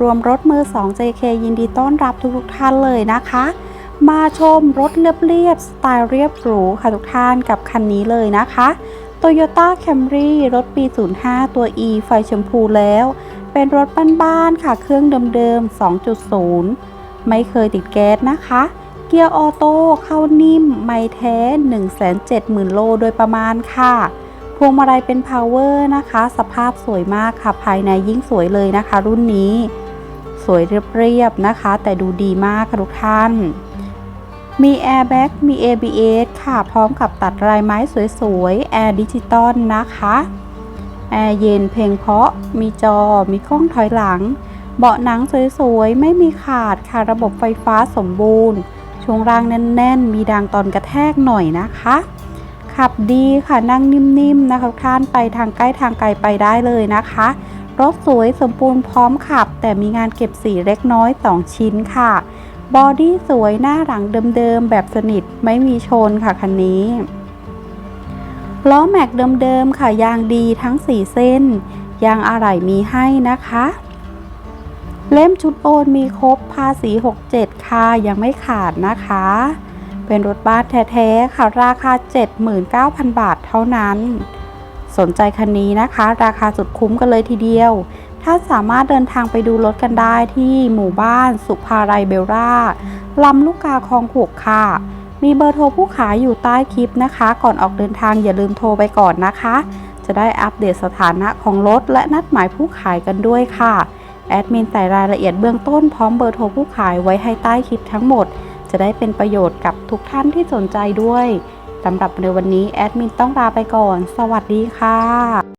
รวมรถมือ 2 JK ยินดีต้อนรับทุกๆท่านเลยนะคะ มาชมรถเรียบๆสไตล์เรียบหรูค่ะทุกท่านกับคันนี้เลยนะคะ Toyota Camry รถปี 05 ตัว E ไฟชมพูแล้ว เป็นรถบ้านๆค่ะเครื่องเดิมๆ 2.0 ไม่เคยติดแก๊สนะคะ เกียร์ออโต้เข้านิ่ม ไม่แท้ 170,000 โลโดยประมาณค่ะ พวงมาลัยเป็น power นะคะ สภาพสวยมากค่ะ ภายในยิ่งสวยเลยนะคะ รุ่นนี้ สวยเรียบๆนะคะ แต่ดูดีมากค่ะทุกท่าน มี airbag มี ABS ค่ะ พร้อมกับตัดลายไม้สวยๆแอร์ดิจิตอลนะคะ แอร์เย็นเพลงเพาะ มีจอ มีกล้องถอยหลัง เบาะหนังสวยๆ ไม่มีขาดค่ะ ระบบไฟฟ้าสมบูรณ์ ช่วงล่างแน่นๆ มีดังตอนกระแทกหน่อยนะคะ ขับดีค่ะนั่งนิ่มๆนะคะทุกท่านไปทางใกล้ทางไกลไปได้เลยนะคะ รถสวยสมบูรณ์พร้อมขับ แต่มีงานเก็บสีเล็กน้อย 2 ชิ้นค่ะบอดี้สวยหน้าหลังเดิมๆแบบสนิทไม่มีชนค่ะคันนี้ล้อแม็กเดิมๆค่ะยางดีทั้ง 4 เส้น ยางอะไหล่มีให้นะคะ เล่มชุดโอนมีครบภาษี 67 ค่ะยังไม่ขาดนะคะ เป็นรถบ้านแท้ๆค่ะราคา 79,000 บาทเท่านั้น สนใจคันนี้นะคะ ราคาสุดคุ้มกันเลยทีเดียว ถ้าสามารถเดินทางไปดูรถกันได้ที่หมู่บ้านสุภาไรเบลล่าลำลูกกาคลองหกค่ะ มีเบอร์โทรผู้ขายอยู่ใต้คลิปนะคะ ก่อนออกเดินทางอย่าลืมโทรไปก่อนนะคะ จะได้อัปเดตสถานะของรถและนัดหมายผู้ขายกันด้วยค่ะแอดมินใส่รายละเอียดเบื้องต้นพร้อมเบอร์โทรผู้ขายไว้ให้ใต้คลิปทั้งหมด จะได้เป็นประโยชน์กับทุกท่านที่สนใจด้วยสำหรับในวันนี้แอดมินต้องลาไปก่อน สวัสดีค่ะ